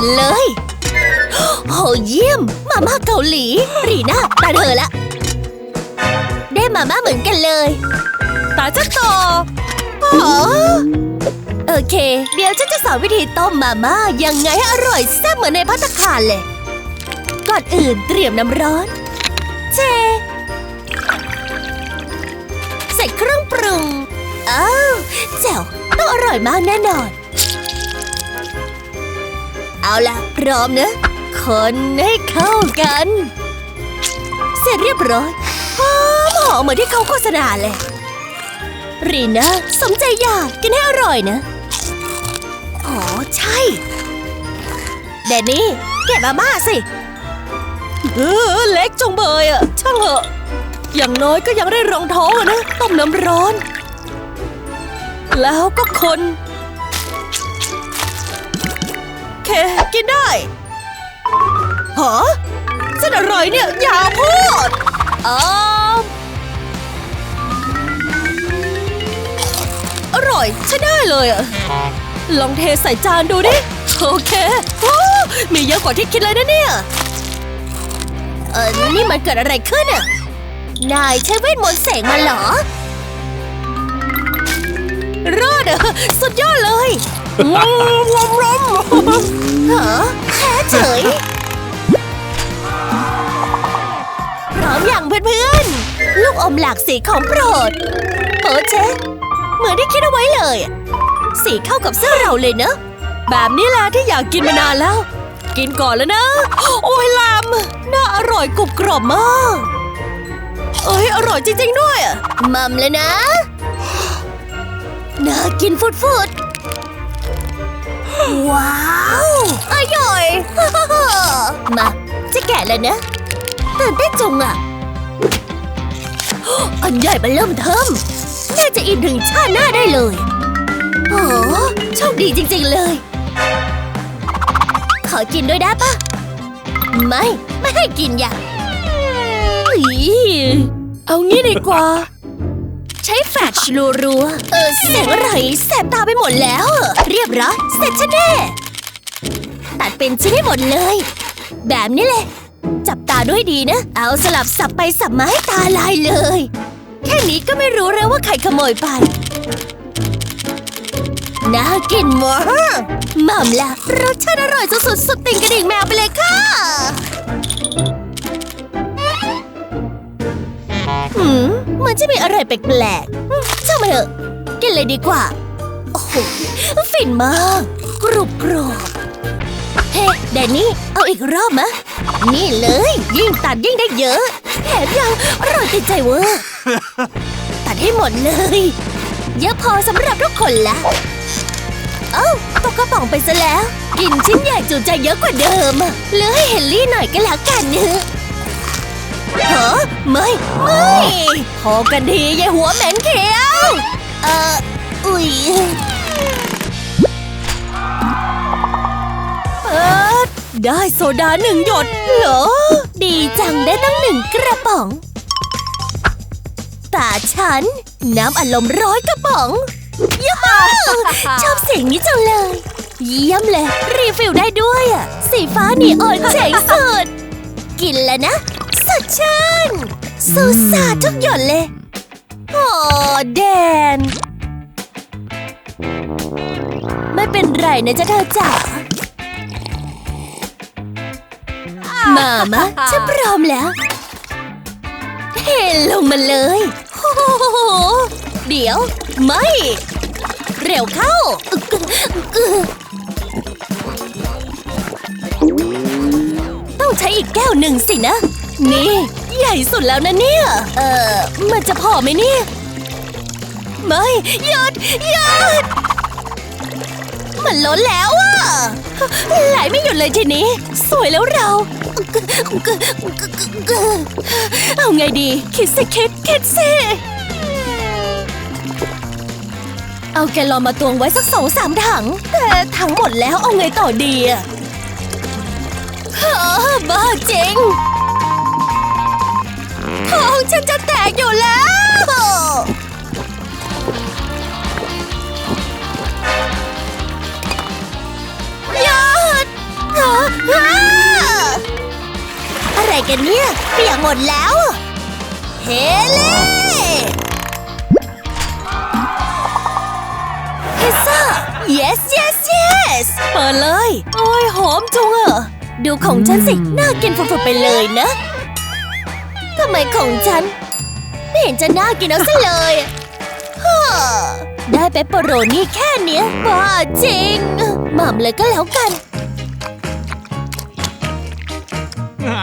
ญเลยโอ้เยี่ยม มาม่าเกาหลี รีน่าตาเธอละ ได้มาม่าเหมือนกันเลย ตาจะต่ออ๋อโอเค เดี๋ยวฉันจะสอนวิธีต้มมาม่ายังไงให้อร่อยแซ่บเหมือนในพัตตาคารเลย ก่อนอื่นเตรียมน้ำร้อนเจใส่เครื่องปรุง อ้าวแจ๋วต้องอร่อยมากแน่นอน เอาละพร้อมนะ คนให้เข้ากัน เสร็จเรียบร้อยหอมหอมเหมือนที่เขาโฆษณาเลย รีนะสมใจอยากกินให้อร่อยนะอ๋อใช่แดนนี่แกะมาม่าสิเออเล็กจงเบยอะช่างเหอะ อย่างน้อยก็ยังได้รองท้องอะนะ ต้มน้ำร้อน แล้วก็คน เค กินได้หอเส้นอร่อยเนี่ยอย่าพูดอ๋ออร่อยใช่ได้เลยอะลองเทใส่จานดูดิ โอเคโอ้มีเยอะกว่าที่คิดเลยนะเนี่ย เออนี่มันเกิดอะไรขึ้นอะนายใช้เวทมนต์เสกมาเหรอรอดอะสุดยอดเลย งมงมงมเหรอแพ้เฉยพร้อมอย่างเพื่อนๆ ลูกอมหลากสีของโปรดโอ้เจ๊เหมือนที่คิดเอาไว้เลย สีเข้ากับเสื้อเราเลยเนอะ แบบนี้แหละที่อยากกินมานานแล้ว กินก่อนแล้วนะ โอ้ยลามน่าอร่อยกรุบกรอบมาก เอ้ยอร่อยจริงๆด้วยมัมเลยนะ น่ากินฟุดๆ ว้าวอร่อย มาจะแกะแล้วนะตื่นเต้นจุงอะ อันใหญ่มันเริ่มเทิมน่าจะอิ่มถึงชาติหน้าได้เลยโอ้โชคดีจริงๆเลย ขอกินด้วยได้ปะไม่ ไม่ให้กินอย่าอีเอางี้ดีกว่า ใช้แฟลชรัวๆเออเสียงอะไรแสบตาไปหมดแล้ว เรียบร้อยเสร็จฉันแน่ ตัดเป็นชิ้นให้หมดเลย แบบนี้แหละจับตาด้วยดีนะ เอาสลับสับไปสับมาให้ตาลายเลย แค่นี้ก็ไม่รู้แล้วว่าใครขโมยไป น่ากินมากหม่ำละรสชาติอร่อยสุดๆสุดติ่งกระดิ่งแมวไปเลยค่ะ มันจะมีอะไรแปลกๆช่างมันเถอะกินเลยดีกว่า โอ้โหฟินมาก กรุบกรอบเฮ้แดนนี่เอาอีกรอบมะ นี่เลย ยิ่งตัดยิ่งได้เยอะแถมยังอร่อยติดใจเวอร์ตัดให้หมดเลย เยอะพอสำหรับทุกคนละเอ้าตกกระป๋องไปซะแล้ว กินชิ้นใหญ่จุใจเยอะกว่าเดิมอะเหลือให้เฮลลี่หน่อยก็แล้วกันเนื้อ ฮะไม่ไม่พอกันทียายหัวเหม็นเขียว เอ่ออุ๊ยเปิดได้โซดาหนึ่งหยดเหรอ ดีจังได้ตั้งหนึ่งกระป๋อง ตาฉัน น้ำอารมณ์ร้อยกระป๋องย้าชอบเสียงนี้จังเลย เยี่ยมเลย รีฟิลได้ด้วยอะ สีฟ้านีออนเจ๋งสุด กินแล้วนะ ดชื่นสูสาดทุกหยดเลย โอ้แดน ไม่เป็นไรนะจ๊ะเธอจ๋ามามะฉันพร้อมแล้วเทลงมาเลยโอ้โหเดี๋ยว ไม่ เร็วเข้าอึกอึกต้องใช้อีกแก้วหนึ่งสินะ นี่ ใหญ่สุดแล้วนะเนี่ย เออมันจะพอไหมเนี่ย ไม่หยุดหยุดมันล้นแล้วอะไหลไม่หยุดเลยทีนี้ สวยแล้วเรา เอาไงดี คิดสิคิดคิดสิเอาแกลอนมาตวงไว้สักสองสามถัง แต่ถังหมดแล้วเอาไงต่อดีอะเฮ้อบ้าจริง ท้องฉันจะแตกอยู่แล้ว หยุดอะไรกันเนี่ยเปียกหมดแล้ว เฮเล่พิซซ่า yes yes yes เปิดเลย โอ้ยหอมจังอะดูของฉันสิ น่ากินฝุดๆไปเลยนะำไมของฉัน ไม่เห็นจะน่ากินเอาซะเลยฮ่าได้เปปเปอโรนี่แค่เนี้ยบ้าจริงหม่ำเลยก็แล้วกัน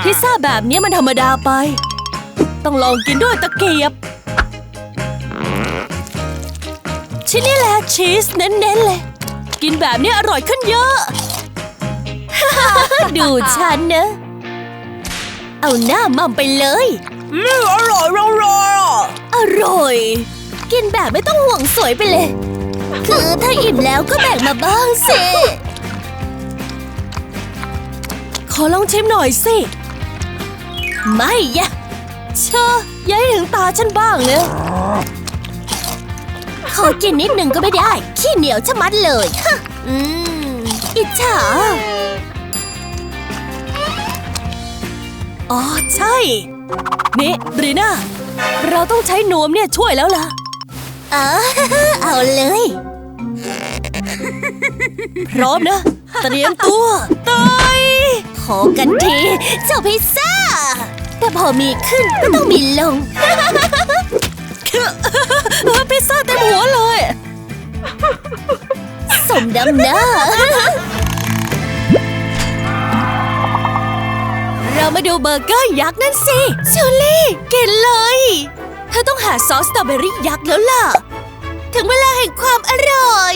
พิซซ่าแบบนี้มันธรรมดาไป ต้องลองกินด้วยตะเกียบ ชิ้นนี้แหละชีสเน้นๆเลย กินแบบนี้อร่อยขึ้นเยอะ ดูฉันนะ เอาหน้ามั่มไปเลย อืมอร่อยอร่อยอร่อย กินแบบไม่ต้องห่วงสวยไปเลย คือถ้าอิ่มแล้วก็แบ่งมาบ้างสิขอลองชิมหน่อยสิ ไม่ยะเชอะอย่าให้ถึงตาฉันบ้างเนะขอกินนิดหนึ่งก็ไม่ได้ ขี้เหนียวชะมัดเลยฮะอืมอิจฉาอ๋อ ใช่ นี่บรีน่า เราต้องใช้นวมเนี่ยช่วยแล้วล่ะ เออเอาเลย พร้อมนะ เตรียมตัวตายขอกันทีเจ้าพิซซ่า แต่พอมีขึ้นก็ต้องมีลง พิซซ่าเต็มหัวเลย สมดำหน้า เรามาดูเบอร์เกอร์ยักษ์นั่นสิชูลี่กินเลย เธอต้องหาซอสสตรอเบอรี่ยักษ์แล้วล่ะ ถึงเวลาแห่งความอร่อย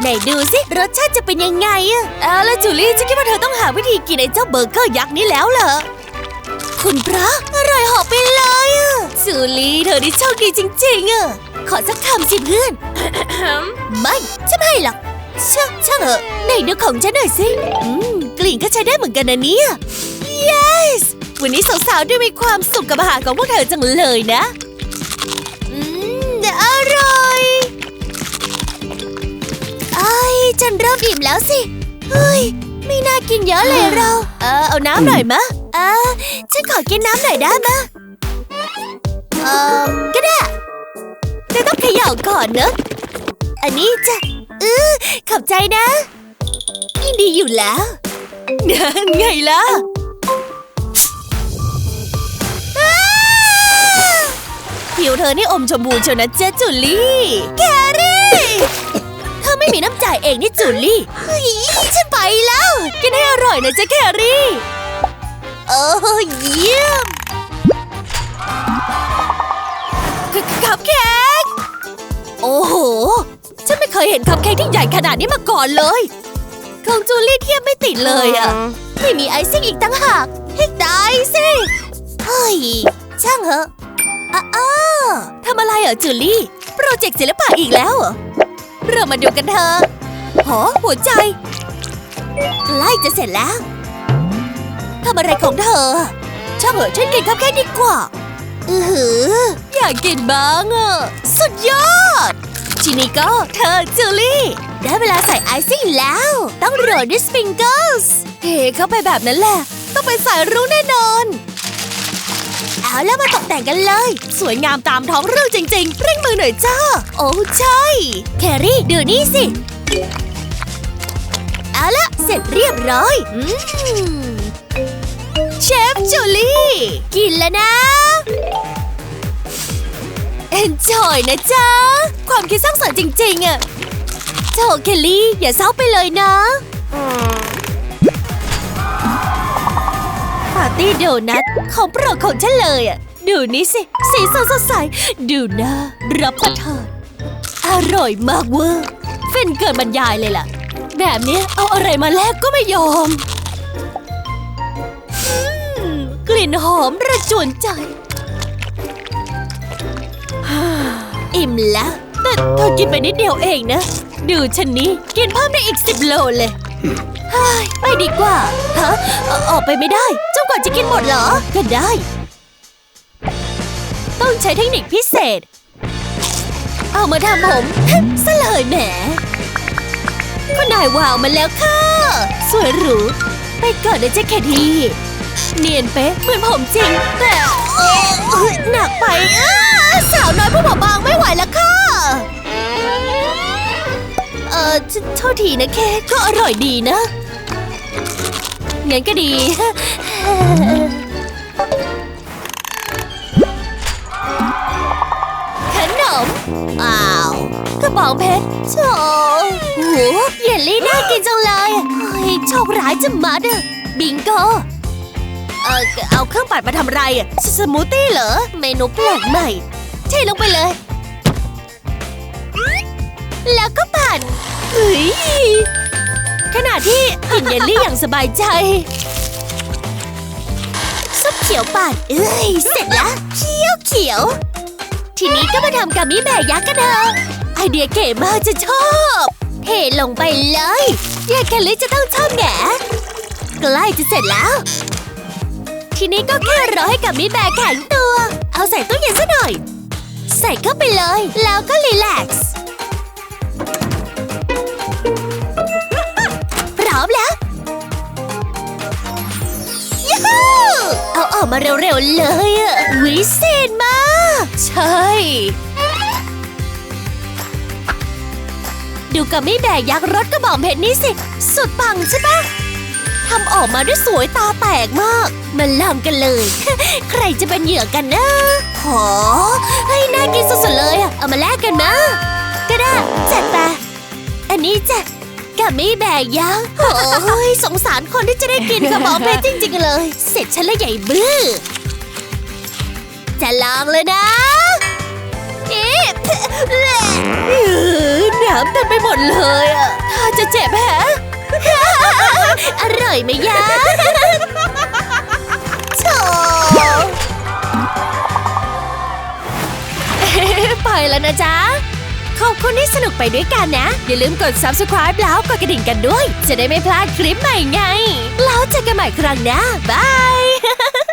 ไหนดูสิรสชาติจะเป็นยังไงอะเอาละจูลี่ฉันคิดว่าเธอต้องหาวิธีกินไอ้เจ้าเบอร์เกอร์ยักษ์นี้แล้วเหรอคุณพระอร่อยหอบไปเลยอะจูลี่เธอนี่โชคดีจริงๆอะขอสักคำสิเพื่อนไม่ฉันไม่หรอกช่างช่างเถอะไหนดูของฉันหน่อยสิอืมกลิ่นก็ใช้ได้เหมือนกันนะเนี่ย yes วันนี้สาวๆดูมีความสุขกับอาหารของพวกเธอจังเลยนะ อืม อร่อยไอ้ฉันเริ่มอิ่มแล้วสิ เฮ้ย ไม่น่ากินเยอะเลยเรา เออ เอาน้ำหน่อยมะ เออ ฉันขอกินน้ำหน่อยได้มะ เออก็ได้แต่ต้องเขย่าก่อนเนอะ อันนี้จ้ะเออขอบใจนะยินดีอยู่แล้ว ไงล่ะ ผิวเธอนี่อมชมพูเชียวนะเจ๊จูลี่แครี่เธอไม่มีน้ำใจเองนี่จูลี่เฮ้ยฉันไปแล้ว กินให้อร่อยนะเจ๊แครี่โอ้เยี่ยมคับเค้กโอ้โห ฉันไม่เคยเห็นคัพเค้กที่ใหญ่ขนาดนี้มาก่อนเลยของจูลี่เทียบไม่ติดเลยอะไม่มีไอซิ่งอีกตั้งหากให้ตายสิ เฮ้ย ช่างเหอะ อ้าอ้าทำอะไรเหรอจูลี่ โปรเจกต์ศิลปะอีกแล้ว เรามาดูกันเถอะหอหัวใจ ใกล้จะเสร็จแล้ว ทำอะไรของเธอ ช่างเหอะฉันกินคัพเค้กดีกว่า อือหือ อยากกินบ้างอะ สุดยอด ทีนี้ก็เธอจูลี่ ได้เวลาใส่ไอซิ่งแล้ว ต้องโรยด้วยสปริงเกิลส์เทเข้าไปแบบนั้นแหละ ต้องไปสายรุ้งแน่นอน เอาแล้วมาตกแต่งกันเลย สวยงามตามท้องเรื่องจริงๆเร่งมือหน่อยจ้า โอ้ใช่ แครี่ดูนี่สิ เอาละเสร็จเรียบร้อย อืมเชฟจูลี่ กินแล้วนะเอนจอยนะจ๊ะ ความคิดสร้างสรรค์จริงๆอะโถเคลลี่ อย่าเศร้าไปเลยนะ ร์ตี้โดนัทของโปรดของฉันเลยอะดูนี่สิ สีสันสดใส ดูน่ารับประทาน อร่อยมากเวอร์เฟินเกินบรรยายเลยล่ะ แบบนี้เอาอะไรมาแลกก็ไม่ยอมกลิ่นหอมระจวนใจ อิ่มแล้ว แต่เธอกินไปนิดเดียวเองนะ ดูฉันนี้กินเพิ่มได้อีกสิบโลเลย ยไปดีกว่า ฮะเอออกไปไม่ได้จนกว่าจะกินหมดเหรอ ก็ได้ ต้องใช้เทคนิคพิเศษ เอามาทำผม ซะเลยแหมก็นายวาวมาแล้วค่ะ สวยหรู ไปก่อนนะเจ๊แคทีเนียนเป๊ะเหมือนผมจริง แต่เอ่อเอ้ยหนักไปอ้าสาวน้อยผู้บอบบางไม่ไหวแล้วค่ะ เออโทษทีนะเค้กก็อร่อยดีนะ งั้นก็ดี ขนม อ้าว กระป๋องเพชรโชโหเยลลี่น่ากินจังเลยเฮ้ยโชคร้ายจะมัดอบิงโก เออเอาเครื่องปั่นมาทำไรอะสสมูทตี้เหรอ เมนูแปลกใหม่ เทลงไปเลย แล้วก็ปั่นเฮ้ย ขณะที่กินเยลลี่อย่างสบายใจ ซุปเขียวปั่นเอ้ย เสร็จแล้วเขียวเขียว ทีนี้ก็มาทำกามิแบยักษ์กันเถอะไอเดียเก๋มากจะชอบ เทลงไปเลยยายแคลรี่จะต้องชอบแหนใกล้จะเสร็จแล้ว ทีนี้ก็แค่รอให้กามิแบกแข็งตัว เอาใส่ตู้เย็นซะหน่อย ใส่เข้าไปเลย แล้วก็รีแลกซ์ มาเร็วๆเลยอะวิเศษมาก ใช่ ดูกับไม่แบกยักษ์รถกระบอกเพชรนี่สิ สุดปังใช่ปะทำออกมาด้วยสวยตาแตกมากมันลองกันเลย ใครจะเป็นเหยื่อกันนะขอให้น่ากินสุดๆเลยอะเอามาแลกกันนะก็ได้จัดไปอันนี้จ้ะ กับไม่แบกยักษ์โอ้ยสงสารคนที่จะได้กินกระบอกเพชรจริง ๆ เลย เสร็จฉันแล้วใหญ่บื้อ จะลองเลยนะอ๊ะเอน้ำเต็มไปหมดเลยอะถ้าจะเจ็บแฮะอร่อยไหมยะโชไปแล้วนะจ๊ะ ขอบคุณที่สนุกไปด้วยกันนะ อย่าลืมกด subscribe แล้วกดกระดิ่งกันด้วย จะได้ไม่พลาดคลิปใหม่ไง แล้วเจอกันใหม่ครั้งหน้าบาย